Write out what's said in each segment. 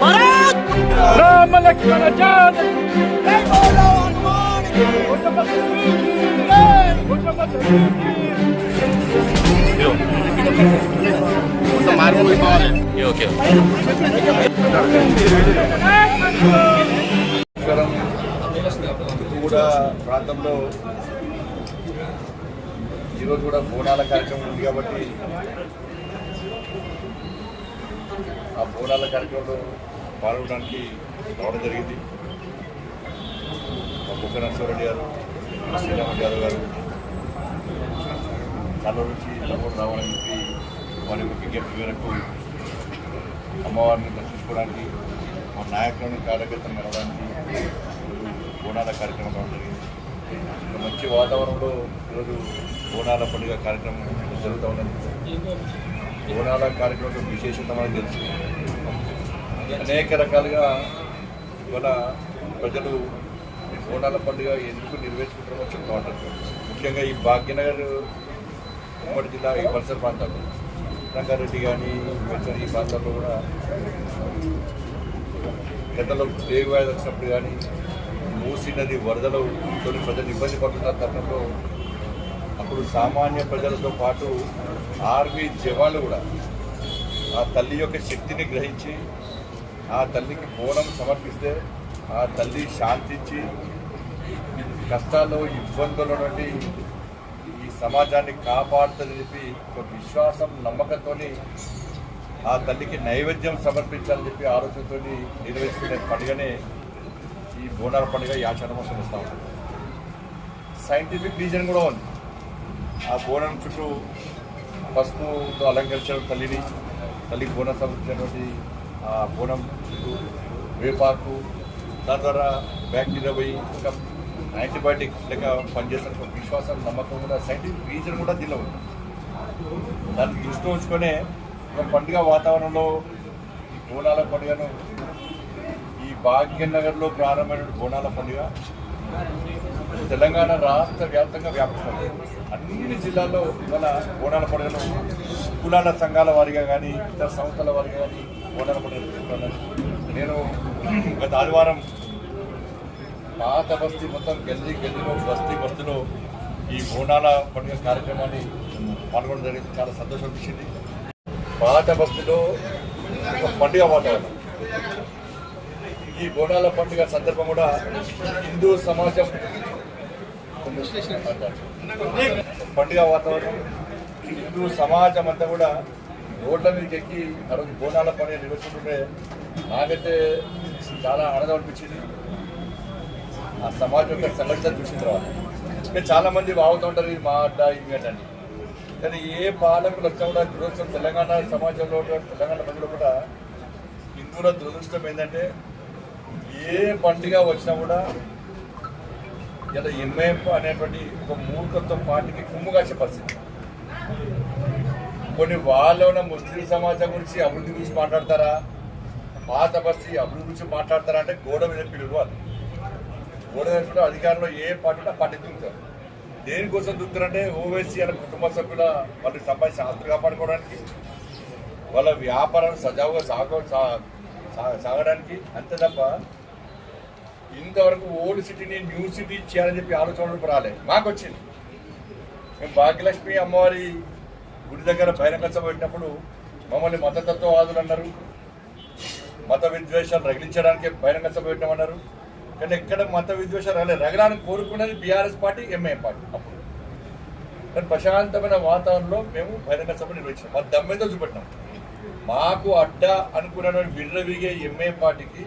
Barat! Ramalek Karajan! Hei, Barat! Okay కూడా ప్రాంతంలో ఈరోజు కూడా బోనాల కార్యక్రమం ఉంది కాబట్టి ఆ బోనాల కార్యక్రమంలో పాల్గొనడానికి రావడం జరిగింది. మా గారు శ్రీరామ యాదవ్ గారు కల్లూరు నుంచి తమ్ముడు రావాలని చెప్పి వారి యొక్క విజ్ఞప్తి మేరకు అమ్మవారిని దర్శించుకోవడానికి మా నాయకులను కార్యకర్తలు మెలవడానికి బోనాల కార్యక్రమం రావడం జరిగింది. మంచి వాతావరణంలో ఈరోజు బోనాల పండుగ కార్యక్రమం జరుగుతూ ఉన్నది. బోనాల కార్యక్రమం విశేషత మనకు తెలుసు. అనేక రకాలుగా ఇవాళ ప్రజలు ఈ బోనాల పండుగ ఎందుకు నిర్వహించుకుంటారో చెప్తా ముఖ్యంగా ఈ భాగ్యనగర్ ఉమ్మడి జిల్లా ఈ పరిసర ప్రాంతాలు రంగారెడ్డి కానీ వెచ్చని ఈ ప్రాంతాల్లో కూడా గతంలో పేగు వ్యాధి వచ్చినప్పుడు కానీ మూసి నది వరదలు కొన్ని ప్రజలు ఇబ్బంది పడుతున్న తరుణంలో అప్పుడు సామాన్య ప్రజలతో పాటు ఆర్మీ జవాన్లు కూడా ఆ తల్లి యొక్క శక్తిని గ్రహించి ఆ తల్లికి బోనం సమర్పిస్తే ఆ తల్లి శాంతించి కష్టాల్లో ఇబ్బందులు నుండి ఈ సమాజాన్ని కాపాడుతుందని చెప్పి ఒక విశ్వాసం నమ్మకంతో ఆ తల్లికి నైవేద్యం సమర్పించాలని చెప్పి ఆలోచనతో నిర్వహించుకునే పండుగనే ఈ బోనాల పండుగ ఈ ఆచరణ వస్తూ ఉంటుంది సైంటిఫిక్ రీజన్ కూడా ఉంది. ఆ బోనం చుట్టూ పసుపుతో అలంకరించడం తల్లిని తల్లికి బోనం సమర్పించినటువంటి ఆ బోనం చుట్టూ వేపాకు దాని ద్వారా బ్యాక్టీరియా పోయి ఇంకా యాంటీబయాటిక్ లేక పనిచేస్తున్న విశ్వాసం నమ్మకం కూడా సైంటిఫిక్ రీజన్ కూడా దీనిలో ఉంది. దాన్ని దృష్టి ఉంచుకొనే పండుగ వాతావరణంలో ఈ బోనాల పండుగను ఈ భాగ్యనగర్లో ప్రారంభమైన బోనాల పండుగ తెలంగాణ రాష్ట్ర వ్యాప్తంగా వ్యాపిస్తుంది. అన్ని జిల్లాల్లో ఇవాళ బోనాల పండుగను కులాల సంఘాల వారిగా కానీ ఇతర సంస్థల వారిగా కానీ బోనాల పండుగ నేను గత ఆదివారం పాత బస్తీ మొత్తం గల్లీ గల్లీలో బస్తీ బస్తీలో ఈ బోనాల పండుగ కార్యక్రమాన్ని పాల్గొనడం జరిగింది. చాలా సంతోషం అనిపించింది. పాత బస్తీలో ఒక పండుగ వాతావరణం. ఈ బోనాల పండుగ సందర్భం కూడా హిందూ సమాజం పండుగ వాతావరణం హిందూ సమాజం అంతా కూడా రోడ్ల మీదకి ఎక్కి ఆ రోజు బోనాల పండుగ నిర్వహిస్తుంటే నాకైతే చాలా ఆనందం అనిపించింది. ఆ సమాజం యొక్క సంఘటన చూసిన తర్వాత. ఇంకా చాలామంది బాగుతూ ఉంటారు ఇది మా అడ్డ ఇది అని. కానీ ఏ పాలకులు వచ్చినా కూడా దురదృష్టం తెలంగాణ సమాజంలో తెలంగాణ ప్రజలు కూడా హిందువుల దురదృష్టం ఏంటంటే ఏ పండుగ వచ్చినా కూడా ఇలా ఎంఐఎఫ్ అనేటువంటి ఒక మూర్ఖత్వం పార్టీకి కుమ్ము కాసే పరిస్థితి. కొన్ని వాళ్ళు ఉన్న ముస్లిం సమాజం గురించి అభివృద్ధి గురించి మాట్లాడతారా? పాత బస్తీ అభివృద్ధి గురించి మాట్లాడతారంటే గోడ మీద పిల్లలు వాళ్ళు. గోడ వేసుకుంటే అధికారంలో ఏ పార్టీ ఆ పార్టీ దిగుతారు దేనికోసం దిగుతారంటే ఓవైసీ అనే కుటుంబ సభ్యుల వాళ్ళకి సంపాదించిన ఆస్తులు కాపాడుకోవడానికి వాళ్ళ వ్యాపారం సజావుగా సాగ సా- సాగడానికి అంతే తప్ప ఇంతవరకు ఓల్డ్ సిటీని న్యూ సిటీ చేయాలని చెప్పి ఆలోచనలు రాలే. మాకు వచ్చింది. మేము భాగ్యలక్ష్మి అమ్మవారి గుడి దగ్గర బహిరంగ సభ పెట్టినప్పుడు మమ్మల్ని మతతత్వవాదులు అన్నారు. మత విద్వేషాలు రగిలించడానికి బహిరంగ సభ పెట్టమన్నారు. కానీ ఎక్కడ మత విద్వేషాలు రాలేదు రగడానికి కోరుకున్నది బీఆర్ఎస్ పార్టీ ఎంఐఎం పార్టీ అప్పుడు. కానీ ప్రశాంతమైన వాతావరణంలో మేము బహిరంగ సభ నిర్వహించాం. మా దమ్మేదో చూపెట్టినాం. మాకు అడ్డ అనుకున్నటువంటి విర్రవిగే ఎంఏ పార్టీకి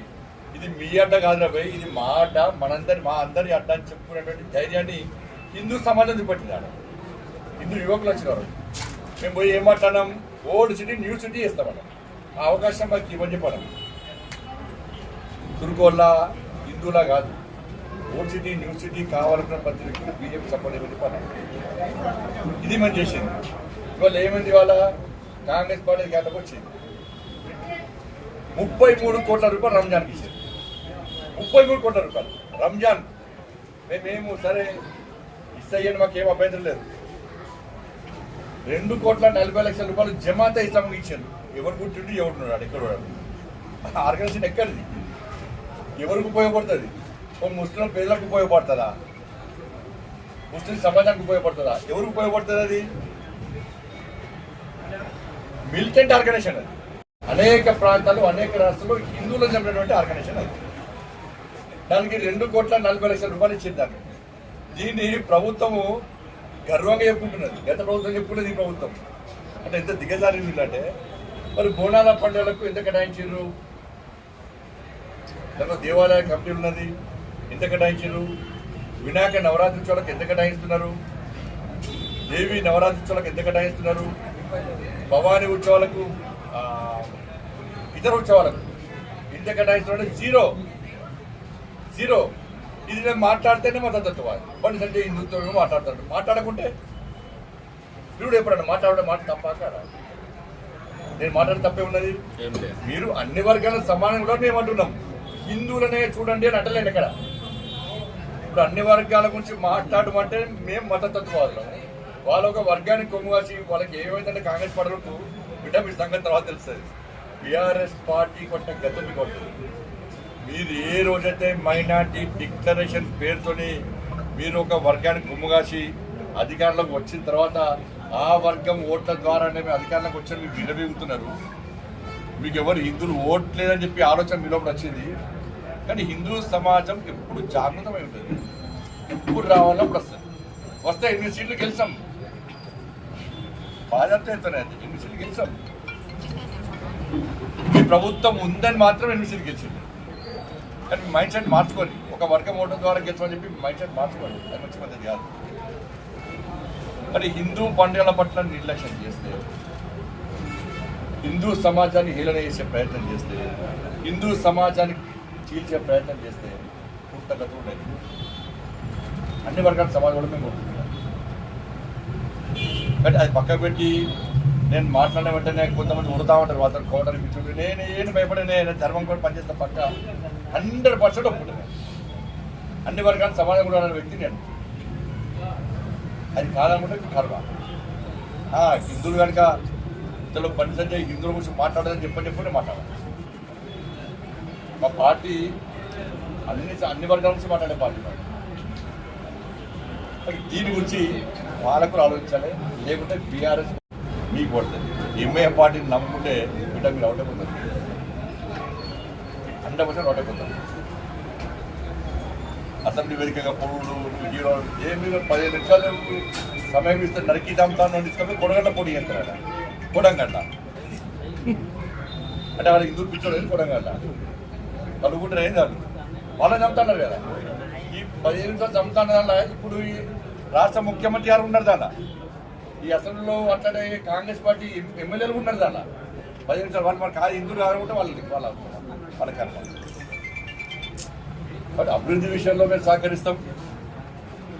ఇది మీ అడ్డ కాదురా భయ్ ఇది మా అడ్డ మనందరి మా అందరి అడ్డ అని చెప్పుకునేటువంటి ధైర్యాన్ని హిందూ సమాజం చూపెట్టినాడు హిందూ యువకులు వచ్చినారు మేము పోయి ఏమంటున్నాం ఓల్డ్ సిటీ న్యూ సిటీ ఇస్తామన్నాం ఆ అవకాశం మాకు ఇవ్వని చెప్పడం తురుకోళ్ళ హిందూలా కాదు. ఓల్డ్ సిటీ న్యూ సిటీ కావాలనుకున్న ప్రతి వ్యక్తులు బీజేపీ సపోర్ట్ ఏమైంది పని. ఇది మనం చేసింది ఇవాళ ఏమైంది ఇవాళ? కాంగ్రెస్ పార్టీ గేటకు వచ్చింది. ముప్పై మూడు కోట్ల రూపాయలు రంజాన్కి ఇచ్చింది ముప్పై మూడు కోట్ల రూపాయలు. రంజాన్. మేమేమో సరే ఇస్తాయని మాకేం అభ్యంతరం లేదు. రెండు కోట్ల నలభై లక్షల రూపాయలు జమాత ఇస్లాంకి ఇచ్చారు. ఎవరు పుట్టిండు ఎవరు ఉన్నాడు ఎక్కడ ఉన్నాడు? ఆర్గనైజేషన్ ఎక్కడిది? ఎవరికి ఉపయోగపడుతుంది? ఒక ముస్లిం పేదలకు ఉపయోగపడుతుందా? ముస్లిం సమాజానికి ఉపయోగపడుతుందా? ఎవరికి ఉపయోగపడుతుంది అది? మిలిటెంట్ ఆర్గనైజేషన్ అది. అనేక ప్రాంతాలు అనేక రాష్ట్రాల్లో హిందువులు చెప్పినటువంటి ఆర్గనైజేషన్ అది. దానికి రెండు కోట్ల నలభై లక్షల రూపాయలు ఇచ్చింది దాన్ని. దీన్ని ప్రభుత్వము గర్వంగా చెప్పుకుంటున్నది. గత ప్రభుత్వం చెప్పుకున్నది ఈ ప్రభుత్వం. అంటే ఎంత దిగజారింది అంటే మరి బోనాల పండుగలకు ఎంత కేటాయించారు దాంట్లో దేవాలయ కమిటీ ఉన్నది. ఎంత కేటాయించారు? వినాయక నవరాత్రి ఉత్సవాలకు ఎంత కేటాయిస్తున్నారు? దేవి నవరాత్రి ఉత్సవాలకు ఎంత కేటాయిస్తున్నారు? భవానీ ఉత్సవాలకు ఇతర ఉత్సవాలకు ఎంత కేటాయిస్తున్నారు జీరో. జీరో. ఇది నేను మాట్లాడితేనే మతతత్వవాది బండి సంజయ్ హిందుత్వం మాట్లాడతాడు. మాట్లాడకుంటే వీడు ఎప్పుడన్నా మాట్లాడే మాట తప్ప కాదా? నేను మాట్లాడే తప్పే ఉన్నది. మీరు అన్ని వర్గాల సమానం కూడా మేము అంటున్నాం. హిందువులనే చూడండి అని అంటలేను ఇక్కడ. ఇప్పుడు అన్ని వర్గాల గురించి మాట్లాడమంటే మేము మతతత్వవాదులం వాళ్ళ ఒక వర్గానికి కొమ్ము వాళ్ళకి ఏమైందంటే కాంగ్రెస్ పడలకు బిడ్డ మీ సంగతి తర్వాత తెలుస్తుంది. బీఆర్ఎస్ పార్టీ కొట్ట గత మీకు మీరు ఏ రోజైతే మైనార్టీ డిక్లరేషన్ పేరుతోని మీరు ఒక వర్గానికి గుమ్ముగాసి అధికారంలోకి వచ్చిన తర్వాత ఆ వర్గం ఓట్ల ద్వారానే మేము అధికారంలోకి వచ్చి మీరు విలవీగుతున్నారు మీకు ఎవరు హిందువులు ఓట్లేదని చెప్పి ఆలోచన మీలోపల వచ్చింది. కానీ హిందూ సమాజం ఎప్పుడు జాగృతమై ఉంటుంది. ఎప్పుడు రావాలప్పుడు వస్తుంది వస్తే ఎన్ని సీట్లు గెలిచాం? బాధ్యత ఎంతనే ఎన్ని సీట్లు గెలిచాం? ఈ ప్రభుత్వం ఉందని మాత్రం ఎన్ని సీట్లు గెలిచింది? కానీ మైండ్ సెట్ మార్చుకొని ఒక వర్గం ఓటర్ ద్వారా గెలిచమని చెప్పి మైండ్ సెట్ మార్చుకోండి అది మంచి పద్ధతి కాదు. కానీ హిందూ పండుగల పట్ల నిర్లక్ష్యం చేస్తే హిందూ సమాజాన్ని హీలన చేసే ప్రయత్నం చేస్తే హిందూ సమాజాన్ని చీల్చే ప్రయత్నం చేస్తే పుట్టగతులు ఉండేది అన్ని వర్గాల సమాజం కూడా మేము కోరుకుంటున్నాం అది పక్కకు పెట్టి నేను మాట్లాడిన వెంటనే కొంతమంది ఉడతా ఉంటారు వాళ్ళతో కోటలు పిచ్చుడు నేను ఏం భయపడే నేను ధర్మం కూడా పనిచేస్తా పక్క హండ్రెడ్ పర్సెంట్ ఒప్పుకుంటున్నాను అన్ని వర్గాల సమాజం కూడా ఉన్న వ్యక్తి నేను. అది కాదనుకుంటే కర్మ. హిందువులు కనుక ఇంతలో పని సంజయ్ హిందువుల గురించి మాట్లాడదని చెప్పని చెప్పని మాట్లాడాలి మా పార్టీ అన్ని అన్ని వర్గాల నుంచి మాట్లాడే పార్టీ దీని గురించి వాళ్ళకు ఆలోచించాలి. లేకుంటే బీఆర్ఎస్ మీకు పడుతుంది. ఎంఐఎం పార్టీని నమ్ముకుంటే బిడ్డ మీరు అవుట్ అయిపోతారు. హండ్రెడ్ పర్సెంట్ అవుట్ అయిపోతారు. అసెంబ్లీ వేదికగా పొరుడు హీరో ఏ మీరు పదిహేను నిమిషాలు సమయం ఇస్తే నరికి చంపుతాను తీసుకొని కొడగంట పొడి చేస్తారట. కొడంగంట అంటే వాళ్ళ హిందూ పిచ్చోడు కొడంగంట వాళ్ళు కూడా ఏం వాళ్ళని చంపుతున్నారు కదా. ఈ పదిహేను నిమిషాలు చంపుతాను ఇప్పుడు ఈ రాష్ట్ర ముఖ్యమంత్రి గారు ఉన్నారు దానిలో ఈ అసెంబ్లీలో అట్లనే కాంగ్రెస్ పార్టీ ఎమ్మెల్యేలు ఉన్నారు దానిలో పదిహేను నిమిషాలు వాళ్ళు మరి కాదు హిందువులు కాకుండా వాళ్ళకి వాళ్ళ వాళ్ళ కర్మ. బట్ అభివృద్ధి విషయంలో మేము సహకరిస్తాం.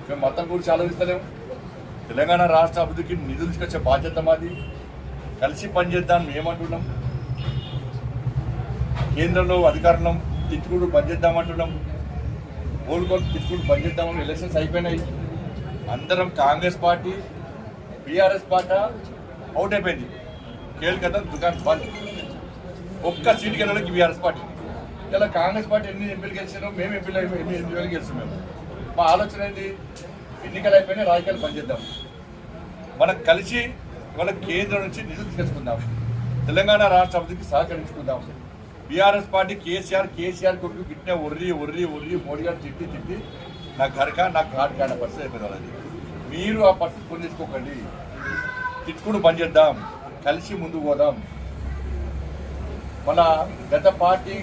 మేము మతం గురించి ఆలోచిస్తలేము తెలంగాణ రాష్ట్ర అభివృద్ధికి నిధులు తీసుకొచ్చే బాధ్యత మాది. కలిసి పనిచేద్దాం మేమంటున్నాం. కేంద్రంలో అధికారంలో తిట్టుకుడు పనిచేద్దామంటున్నాం ఓల్గోల్ తిట్టుకుడు చేద్దామని ఎలక్షన్స్ అయిపోయినాయి. అందరం Congress party BRS party out అయిపోయింది. కేల్కతా దుకాన్ బంద్. ఒక్క సీట్ గెలవడానికి బీఆర్ఎస్ పార్టీ. ఇలా కాంగ్రెస్ పార్టీ ఎన్ని ఎంపీలు గెలిచారో మేము ఎంపీలు అయిపోయి- ఎన్ని ఎంపీలు గెలిచాం మేము. మా ఆలోచన ఏంటి? ఎన్నికలు అయిపోయినాయి రాజకీయాలు పనిచేద్దాం మనం కలిసి మన కేంద్రం నుంచి నిధులు తీసుకుందాం తెలంగాణ రాష్ట్ర అభివృద్ధికి సహకరించుకుందాం. బీఆర్ఎస్ పార్టీ కేసీఆర్ కేసీఆర్ కొడుకు గిట్టిన ఒర్రి ఒర్రి ఒర్రి మోడీ గారు తిట్టి తిట్టి నా ఘర్క నా ఘాట్ కాడ పరిస్థితి అయిపోయింది. మీరు ఆ పరిస్థితి కొని తీసుకోకండి తిట్టుకుని బంద్ చేద్దాం. కలిసి ముందుకు పోదాం. మన గత పార్టీ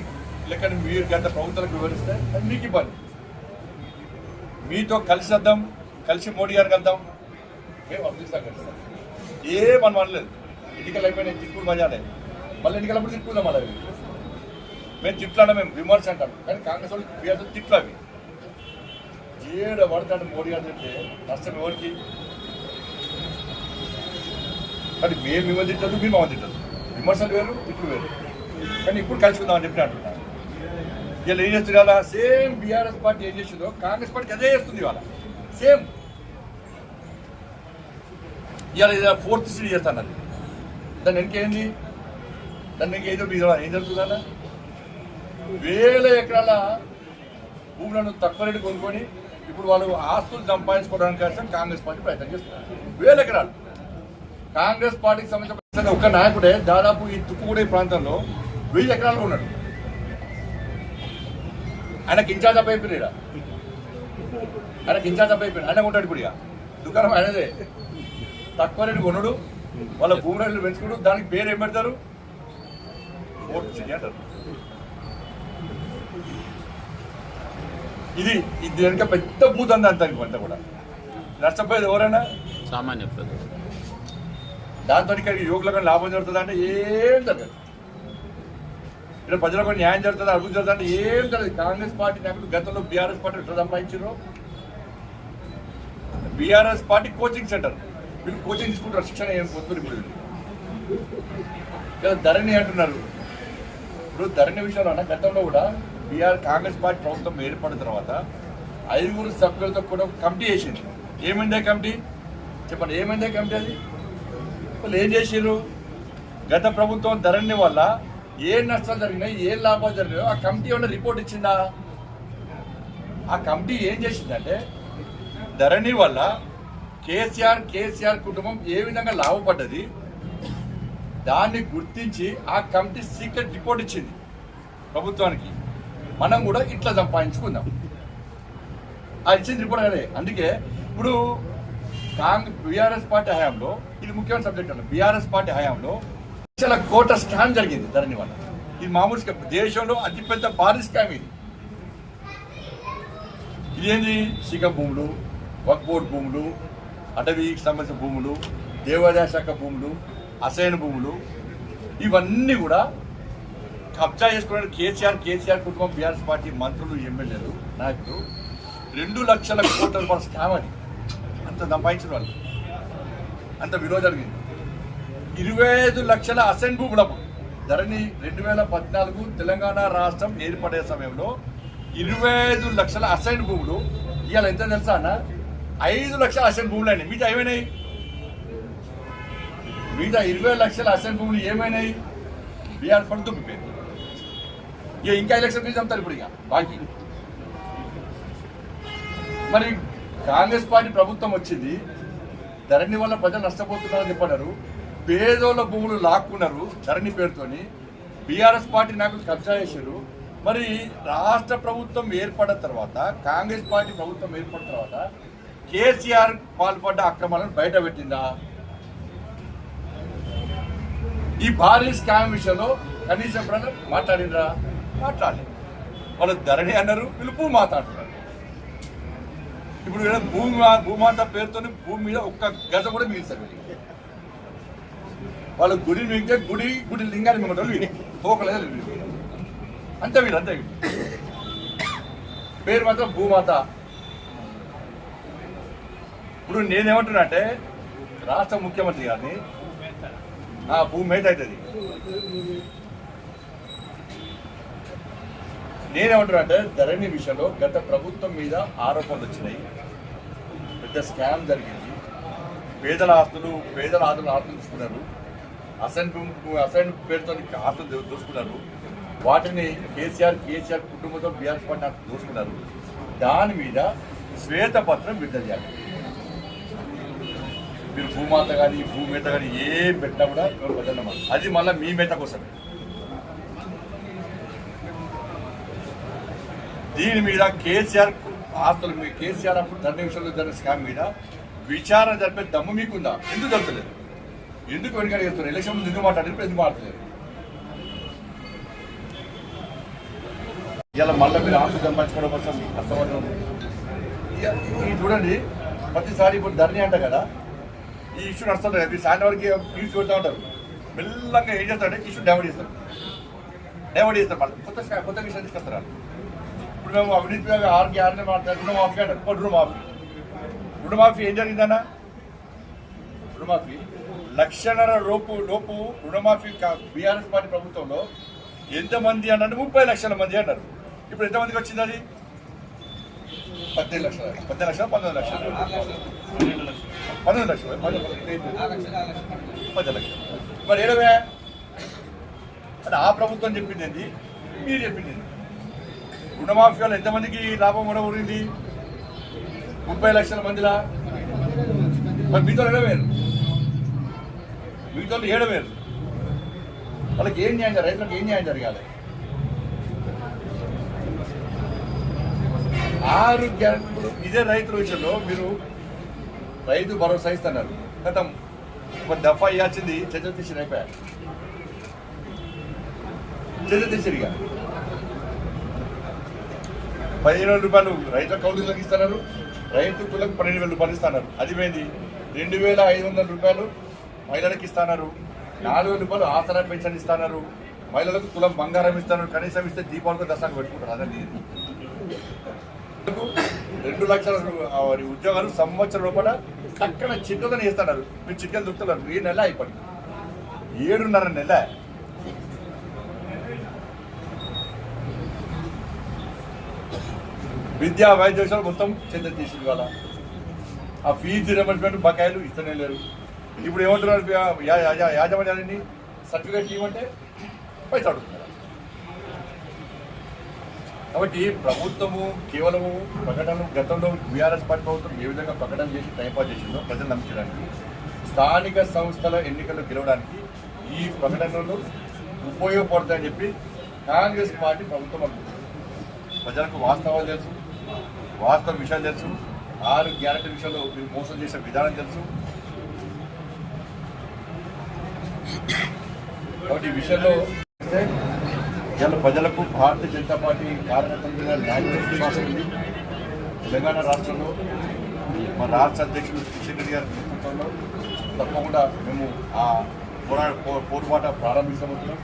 లెక్కన మీరు గత ప్రభుత్వాలకు వివరిస్తే అది మీకు ఇబ్బంది. మీతో కలిసి వద్దాం. కలిసి మోడీ గారికి వెళ్దాం. మేము అభివృద్ధి సహకరిస్తాం ఏ అనలేదు ఎన్నికలు అయిపోయినాయి తిట్టుకుని మజాలే మళ్ళీ ఎన్నికలప్పుడు తిట్టుకుందాం మళ్ళీ. మేము తిట్లాడ మేము విమర్శ అంటాం. కానీ కాంగ్రెస్ వాళ్ళు బీఆర్ఎస్ తిట్లు అవి. ఏడ పడతాడు మోడీ గారు అంటే నష్టం ఎవరికి? కానీ మేము మిమ్మల్ని తిట్టదు మీరు మమ్మల్ని తిట్టదు విమర్శలు వేరు తిట్లు వేరు. కానీ ఇప్పుడు కలుసుకుందామని చెప్పి అంటున్నాను వీళ్ళు ఏం చేస్తున్నారు సేమ్ బీఆర్ఎస్ పార్టీ ఏం చేసిందో కాంగ్రెస్ పార్టీకి అదే చేస్తుంది ఇవాళ. సేమ్. ఇవాళ ఫోర్త్ సిటీ చేస్తాను దాన్ని వెనకేంది దాన్ని ఇంకేదో మీద ఏం జరుగుతుందన్న వేల ఎకరాల భూములను తక్కువ రేటు కొనుక్కొని ఇప్పుడు వాళ్ళు ఆస్తులు సంపాదించుకోవడానికి కోసం కాంగ్రెస్ పార్టీ ప్రయత్నం చేస్తున్నారు. వేల ఎకరాలు. కాంగ్రెస్ పార్టీకి సంబంధించిన ఒక నాయకుడే దాదాపు ఈ తుక్కుగూడ ప్రాంతంలో వెయ్యి ఎకరాలు ఉన్నాడు. ఆయనకి ఇన్ఛార్జ్ అప్ అయిపోయినా ఆయనకి ఇన్ఛార్జ్ అప్ అయిపోయినా ఆయన ఉంటాడు ఇప్పుడు ఇక. దుకాణం ఆయనదే. తక్కువ రేటు కొనుడు వాళ్ళ భూమి రేట్లు దానికి పేరు ఏం పెడతారు? ఫోర్త్ సిటీ ఇది ఇది వెనుక పెద్ద భూతంది అంత అంతా కూడా. నష్టపోయేది ఎవరైనా? సామాన్య ప్రజలు. దాంతో ఇక్కడికి యువకులకు లాభం జరుగుతుంది అంటే ఏం జరగదు. ఇక్కడ ప్రజలకు న్యాయం జరుగుతుంది అభివృద్ధి జరుగుతుంది అంటే ఏం జరగదు. కాంగ్రెస్ పార్టీ నాయకులు గతంలో బీఆర్ఎస్ పార్టీ ఎట్లా సంపాదించారు బీఆర్ఎస్ పార్టీ కోచింగ్ సెంటర్ వీళ్ళు కోచింగ్ తీసుకుంటారు శిక్షణ ఏం పొందుతారు ఇప్పుడు ధరణి అంటున్నారు. ఇప్పుడు ధరణి విషయంలో అన్న గతంలో కూడా బీఆర్ కాంగ్రెస్ పార్టీ ప్రభుత్వం ఏర్పడిన తర్వాత ఐదుగురు సభ్యులతో కూడా ఒక కమిటీ వేసింది ఏమైందే కమిటీ? చెప్పండి ఏమైందే కమిటీ అది? వాళ్ళు ఏం చేసారు గత ప్రభుత్వం ధరణి వల్ల ఏ నష్టాలు జరిగినాయి ఏ లాభాలు జరిగినాయో ఆ కమిటీ ఏమైనా రిపోర్ట్ ఇచ్చిందా? ఆ కమిటీ ఏం చేసిందంటే ధరణి వల్ల కేసీఆర్ కేసీఆర్ కుటుంబం ఏ విధంగా లాభపడ్డది దాన్ని గుర్తించి ఆ కమిటీ సీక్రెట్ రిపోర్ట్ ఇచ్చింది ప్రభుత్వానికి. మనం కూడా ఇట్లా సంపాదించుకుందాం. ఆ ఇచ్చింది రిపోర్ట్ అదే. అందుకే ఇప్పుడు కాంగ్రెస్ బీఆర్ఎస్ పార్టీ హయాంలో ఇది ముఖ్యమైన సబ్జెక్ట్ అన్న బీఆర్ఎస్ పార్టీ హయాంలో లక్షల కోట్ల స్కామ్ జరిగింది ధరణి వల్ల. ఇది మామూలు దేశంలో అతిపెద్ద భారీ స్కామ్ ఇది. ఇదేంది? శిఖ భూములు వక్బోర్డ్ భూములు అటవీకి సంబంధించిన భూములు దేవాదాయ శాఖ భూములు అసైన్ భూములు ఇవన్నీ కూడా కబ్జా చేసుకున్న కేసీఆర్ కేసీఆర్ కుటుంబం బీఆర్ఎస్ పార్టీ మంత్రులు ఎమ్మెల్యేలు నాయకులు. రెండు లక్షల కోట్ల రూపాయల స్కామ్ అది. అంత సంపాదించిన వాళ్ళు. అంత విలువ జరిగింది. ఇరవై ఐదు లక్షల అసెంట్ భూముల ధరణి రెండు వేల పద్నాలుగు తెలంగాణ రాష్ట్రం ఏర్పడే సమయంలో ఇరవై ఐదు లక్షల అసైన్ భూములు. ఇవాళ ఎంత తెలుసా అన్న? ఐదు లక్షల అసైన్ భూములు అయినాయి. మిగతా ఏమైనాయి? మిగతా ఇరవై లక్షల అసైన్ భూములు ఏమైనాయి? బీఆర్ ఫండ్ దుబ్బిపోయింది ఇక ఇంకా ఎలక్షన్ ఫీజు అమ్ముతారు ఇప్పుడు ఇక బాకీ. మరి కాంగ్రెస్ పార్టీ ప్రభుత్వం వచ్చింది ధరణి వల్ల ప్రజలు నష్టపోతున్నారని చెప్పన్నారు పేదోళ్ళ భూములు లాక్కున్నారు ధరణి పేరుతోని బీఆర్ఎస్ పార్టీ నాకు కబ్జా చేశారు. మరి రాష్ట్ర ప్రభుత్వం ఏర్పడిన తర్వాత కాంగ్రెస్ పార్టీ ప్రభుత్వం ఏర్పడిన తర్వాత కేసీఆర్ పాల్పడ్డ అక్రమాలను బయటపెట్టిందా ఈ భారీ స్కామ్ విషయంలో కనీసం ఎప్పుడైనా మాట్లాడిండ్రా? మాట్లాడలేదు. వాళ్ళు ధరణి అన్నారు పిలుపు మాట్లాడుతున్నారు. ఇప్పుడు భూమి భూమాత పేరుతో భూమి మీద ఒక్క గజ కూడా మిగిలిస్తారు వాళ్ళ వాళ్ళు గుడి మిగితే గుడి గుడి లింగాన్ని మిమ్మల్ని తోకలేదు అంతే వీళ్ళు అంతే వీళ్ళు. పేరు మాత్రం భూమాత ఇప్పుడు నేనేమంటున్నా అంటే రాష్ట్ర ముఖ్యమంత్రి గారిని భూమి మీద అవుతుంది. నేనేమంటున్నా అంటే ధరణి విషయంలో గత ప్రభుత్వం మీద ఆరోపణలు వచ్చినాయి. పెద్ద స్కామ్ జరిగింది. పేదల ఆస్తులు పేదల ఆస్తులు ఆస్తులు తీసుకున్నారు అసైన్ అసైన్ పేరుతో ఆస్తులు దోసుకున్నారు. వాటిని కేసీఆర్ కేసీఆర్ కుటుంబంతో బీఆర్ఎస్ పార్టీ ఆస్తులు దోసుకున్నారు. దాని మీద శ్వేతపత్రం విడుదల చేయాలి. మీరు భూమాత కానీ భూమేత కానీ ఏం పెట్టినా కూడా ఎవరు అది మళ్ళీ మీ మేత కోసమే. దీని మీద కేసీఆర్ ఆస్తులు మీ కేసీఆర్ అప్పుడు ధర్మ విషయంలో జరిగిన స్కామ్ మీద విచారణ జరిపే దమ్ము మీకుందా? ఎందుకు జరుగుతలేదు? ఎందుకు వెనుకడి చేస్తారు ఎలక్షన్ ముందు ఎందుకు మాట్లాడారు? ఎందుకు మాట్లాడలేదు? ఇలా మళ్ళీ మీరు ఆస్తులు సంపాదించుకోవడం కోసం కష్టపడడం. ఇది చూడండి ప్రతిసారి ఇప్పుడు ధరణి అంట కదా ఈ ఇష్యూ నడుస్తుంది? మీరు సాయంత్రం వరకు న్యూస్ పెడతా ఉంటారు. మెల్లంగా ఏం చేస్తారంటే ఇష్యూ డైవర్ట్ చేస్తారు. డైవర్ట్ చేస్తారు మళ్ళీ. కొత్త కొత్త విషయం తీసుకొస్తారు మేము అవినీతి ఆరు ఆరుకి ఆరునే మాట్లాడు రుణమాఫీ అంటారు ఇప్పుడు రుణమాఫీ రుణమాఫీ ఏం జరిగిందన్న? రుణమాఫీ లక్షన్నర లోపు లోపు రుణమాఫీ బీఆర్ఎస్ పార్టీ ప్రభుత్వంలో ఎంతమంది అన్నారు ముప్పై లక్షల మంది అన్నారు. ఇప్పుడు ఎంతమందికి వచ్చింది అది? పద్దెనిమిది లక్షల పద్దెనిమిది లక్షలు పంతొమ్మిది లక్షలు? పన్నెండు లక్షలు. పది లక్షలు. మరి ఏడవే? అది ఆ ప్రభుత్వం చెప్పింది ఏంటి మీరు చెప్పింది రుణమాఫీ వల్ల ఎంతమందికి లాభం కూడా ముప్పై లక్షల మందిలా? మరి మీతో ఏడవేరు మీతో ఏడవేరు వాళ్ళకి ఏం న్యాయం జరగాలి? రైతులకు ఏం న్యాయం జరగాలి? ఆరు గ్యారెంటీలు. ఇదే రైతుల విషయంలో మీరు రైతు భరోసా ఇస్తున్నారు. గతం ఒక దఫా ఇవ్వాల్సింది చర్చ తీసిన అయిపోయా పదిహేను వేల రూపాయలు రైతుల కౌలులకు ఇస్తున్నారు. రైతు కులకు పన్నెండు వేల రూపాయలు ఇస్తున్నారు. అది పోయింది. రెండు వేల ఐదు వందల రూపాయలు మహిళలకు ఇస్తున్నారు. నాలుగు వేల రూపాయలు ఆసరా పెన్షన్ ఇస్తున్నారు. మహిళలకు తులం బంగారం ఇస్తున్నారు. కనీసం ఇస్తే దీపావళికి దసరాకు పెట్టుకుంటారు. అదే రెండు లక్షల వారి ఉద్యోగాలు సంవత్సరం లోపల చక్కన చిన్నదని ఇస్తున్నారు మీరు చికెన్ దొరుకుతున్నారు ఈ నెల అయిపోయింది. ఏడున్నర నెల. విద్యా వైద్య విషయాలు మొత్తం చెంత తీసింది వాళ్ళ ఆ ఫీజు రియంబర్స్మెంట్ బకాయిలు ఇస్తూనే లేరు. ఇప్పుడు ఏమంటున్నారు? యా- యాజమాన్యాన్ని సర్టిఫికేట్ ఇవ్వమంటే పైసలు అడుగుతున్నారు. కాబట్టి ప్రభుత్వము కేవలము ప్రకటనలు గతంలో బీఆర్ఎస్ పార్టీ ప్రభుత్వం ఏ విధంగా ప్రకటన చేసి టైంపాస్ చేసిందో ప్రజలు నమ్మించడానికి స్థానిక సంస్థల ఎన్నికలు గెలవడానికి ఈ ప్రకటనలు ఉపయోగపడతాయని చెప్పి కాంగ్రెస్ పార్టీ ప్రభుత్వం అనుకుంటుంది. ప్రజలకు వాస్తవాలు తెలుసు. వాస్తవ విషయాలు తెలుసు. ఆరు గ్యారెంటీ విషయంలో మీరు మోసం చేసే విధానం తెలుసు. కాబట్టి ఈ విషయంలో ఇవాళ ప్రజలకు భారతీయ జనతా పార్టీ కార్యకర్తల విశ్వాసం ఉంది. తెలంగాణ రాష్ట్రంలో మా రాష్ట్ర అధ్యక్షుడు కిషన్ రెడ్డి గారి నేతృత్వంలో తప్పకుండా మేము ఆ పోరాట పో- పోరుబాట ప్రారంభిస్తామంటున్నాం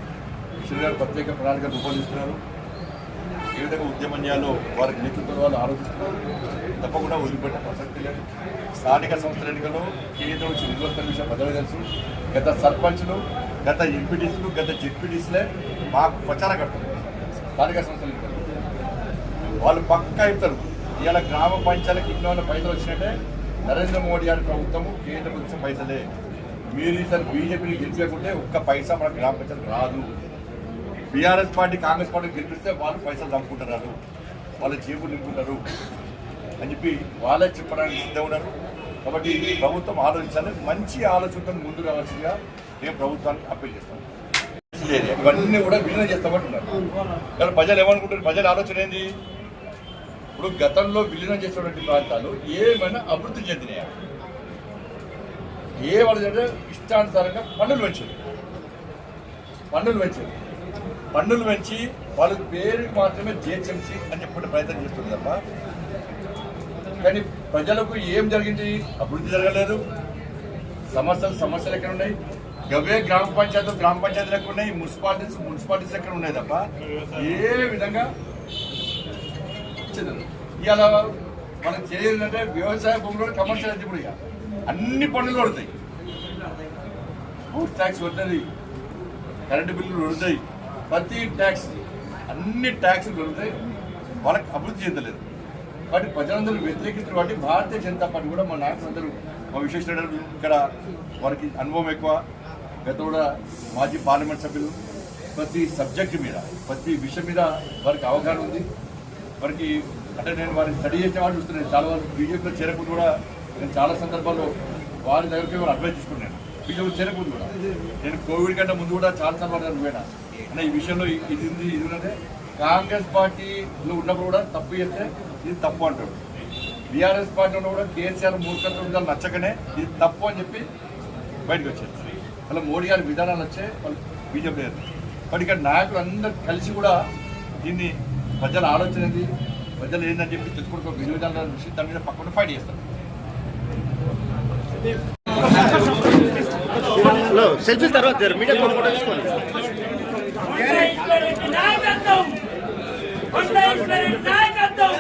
కిషన్ గారు ప్రత్యేక ప్రణాళిక రూపొందిస్తున్నారు. ఏ విధంగా ఉద్యమం చేయాలో వారి నేతృత్వం వాళ్ళు ఆలోచిస్తున్నారు. తప్పకుండా వదిలిపెట్టే ప్రసక్తి లేదు. స్థానిక సంస్థల ఎన్నికల్లో కేంద్రం నుంచి నిర్వహిస్తున్న విషయం ప్రజలకు తెలుసు. గత సర్పంచ్లు గత ఎంపీటీసీలు గత జెడ్పీటీసీలే మాకు ప్రచారకర్తలు స్థానిక సంస్థల ఎన్నికలు వాళ్ళు పక్కా ఇస్తారు ఇవాళ గ్రామ పంచాయతీలకు ఇన్ని పైసలు వచ్చినట్టే నరేంద్ర మోడీ గారి ప్రభుత్వము కేంద్ర ప్రభుత్వం పైసలే. మీరు ఈసారి బీజేపీని గెలిచకుంటే ఒక్క పైసా మన గ్రామ పంచాయతీ రాదు. బీఆర్ఎస్ పార్టీ కాంగ్రెస్ పార్టీ గెలిపిస్తే వాళ్ళు పైసలు చంపుకుంటున్నారు వాళ్ళ జేబులు నింపుకుంటారు. అని చెప్పి వాళ్ళే చెప్పడానికి సిద్ధం ఉన్నారు. కాబట్టి ప్రభుత్వం ఆలోచించాలి. మంచి ఆలోచనతో ముందు రావాల్సిందిగా నేను ప్రభుత్వానికి అప్పీల్ చేస్తాను ఇవన్నీ కూడా విలీనం చేస్తామంటున్నారు. కానీ ప్రజలు ఏమనుకుంటారు? ప్రజల ఆలోచన ఏంది? ఇప్పుడు గతంలో విలీనం చేసినటువంటి ప్రాంతాలు ఏమైనా అభివృద్ధి చెందినాయా? ఏ వాళ్ళు ఇష్టానుసారంగా పన్నులు పెంచారు. పన్నులు పెంచారు. పన్నులు పెంచి వాళ్ళ పేరుకి మాత్రమే జిహెచ్ఎంసీ అని చెప్పుకుంటే ప్రయత్నం చేస్తుంది తప్ప కానీ ప్రజలకు ఏం జరిగింది? అభివృద్ధి జరగలేదు. సమస్యలు సమస్యలు ఎక్కడ ఉన్నాయి? గవే గ్రామ పంచాయతీ గ్రామ పంచాయతీలు ఎక్కడ ఉన్నాయి? మున్సిపాలిటీస్ మున్సిపాలిటీస్ ఎక్కడ ఉన్నాయి తప్ప ఏ విధంగా? చెందదు ఇవాళ మనకు తెలియదంటే వ్యవసాయ భూములు కమర్షియల్ అయితే ఇప్పుడు ఇక. అన్ని పనులు పడతాయి ఫుడ్ ట్యాక్స్ పడుతుంది కరెంటు బిల్లులు పడతాయి ప్రతి ట్యాక్స్ అన్ని ట్యాక్స్లు పెరుగుతాయి వాళ్ళకి అభివృద్ధి చెందలేదు. కాబట్టి ప్రజలందరూ వ్యతిరేకిస్తారు కాబట్టి భారతీయ జనతా పార్టీ కూడా మా నాయకులందరూ మా విశ్వేశ్వర ఇక్కడ వారికి అనుభవం ఎక్కువ. గత కూడా మాజీ పార్లమెంట్ సభ్యులు ప్రతి సబ్జెక్ట్ మీద ప్రతి విషయం మీద వారికి అవగాహన ఉంది. వారికి అంటే నేను వారిని స్టడీ చేసే వాళ్ళు చూస్తున్నాను. చాలా వరకు బీజేపీలో చేరకుండా కూడా నేను చాలా సందర్భాల్లో వారి దగ్గరికి వారు అడ్వైస్ తీసుకున్నాను. బీజేపీలో చేరకుండా కూడా. నేను కోవిడ్ కంటే ముందు కూడా చాలా సందర్భాలు పోయినా అంటే ఈ విషయంలో ఇది ఉంది ఇది ఉన్నదే కాంగ్రెస్ పార్టీలో ఉన్నప్పుడు కూడా తప్పు చేస్తే ఇది తప్పు అంటాడు. బీఆర్ఎస్ పార్టీలో కూడా కేసీఆర్ మూర్ఖత్వం నచ్చకనే ఇది తప్పు అని చెప్పి బయటకు వచ్చారు. అలా మోడీ గారి విధానాలు వచ్చే వాళ్ళు బీజేపీ లేదు. బట్ ఇక్కడ నాయకులు అందరూ కలిసి కూడా దీన్ని ప్రజల ఆలోచన ఏంది ప్రజలు ఏందని చెప్పి తెలుసుకుంటూ విధి విధానాల విషయం దాని మీద పక్కన ఫైట్ చేస్తారు. సెల్ఫీ తర్వాత మీడియా ఫోటో తీసుకోండి కొండ ఈశ్వరుడి నాయకత్వం. నాయకత్వం.